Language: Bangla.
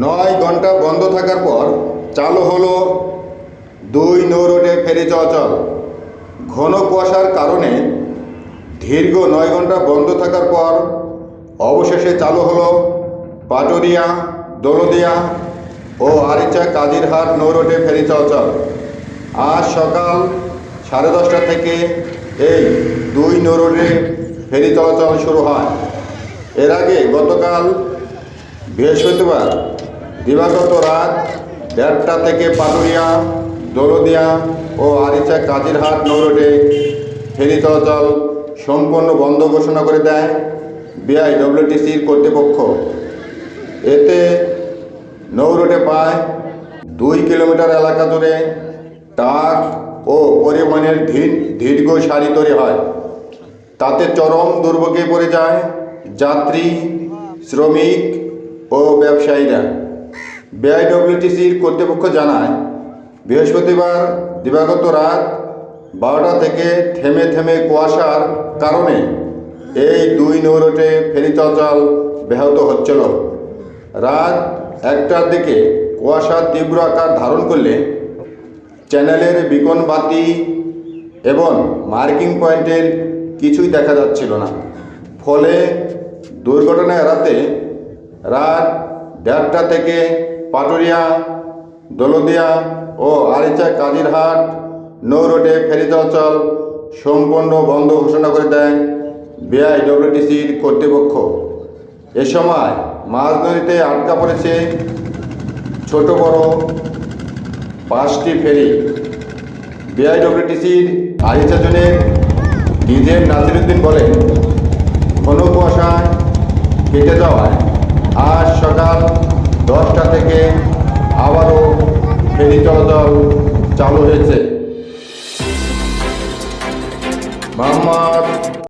নয় ঘণ্টা বন্ধ থাকার পর চালু হলো দুই নৌ রোডে ফেরি চলাচল। ঘন কুয়াশার কারণে দীর্ঘ নয় ঘণ্টা বন্ধ থাকার পর অবশেষে চালু হলো পাটুরিয়া, দৌলদিয়া ও আরিচা কাজিরহাট নৌ রোডে ফেরি চলাচল। আজ সকাল সাড়ে দশটা থেকে এই দুই নৌ রোডে ফেরি চলাচল শুরু হয়। এর আগে গতকাল বৃহস্পতিবার দিবাগত রাত দেড়টা থেকে পাটুরিয়া দৌলদিয়া ও আরিচা কাজিরহাট নৌ রোডে ফেরি চলাচল সম্পূর্ণ বন্ধ ঘোষণা করে দেয় বিআইডব্লিউটিসির কর্তৃপক্ষ। এতে নৌ রোডে প্রায় দুই কিলোমিটার এলাকা জুড়ে ট্রাক ও পরিবহনের দীর্ঘ সারি তৈরি হয়। তাতে চরম দুর্ভোগে পড়ে যায় যাত্রী, শ্রমিক ও ব্যবসায়ীরা। বিআইডব্লিউটিসির কর্তৃপক্ষ জানায়, বৃহস্পতিবার দিবাগত রাত বারোটা থেকে থেমে থেমে কুয়াশার কারণে এই দুই নৌরোটে ফেরি চলাচল ব্যাহত হচ্ছিল। রাত একটার দিকে কুয়াশার তীব্র আকার ধারণ করলে চ্যানেলের বিকন বাতি এবং মার্কিং পয়েন্টের কিছুই দেখা যাচ্ছিল না। ফলে দুর্ঘটনা এড়াতে রাত দেড়টা থেকে পাটুরিয়া, দৌলদিয়া ও আরিচা কাজিরহাট নৌ রোডে ফেরি চলাচল সম্পূর্ণ বন্ধ ঘোষণা করে দেয় বিআইডব্লিউটিসির কর্তৃপক্ষ। এ সময় মাছ নদীতে আটকা পড়েছে ছোট বড় পাঁচটি ফেরি। বিআইডব্লিউটিসির আরিচা জোনের ডিজেন নাসিরুদ্দিন বলেন ঘন কুয়াশায় কেটে যাওয়ায় আজ সকাল দশটা থেকে আবারও ফেরি চলাচল চালু হয়েছে। মোহাম্মদ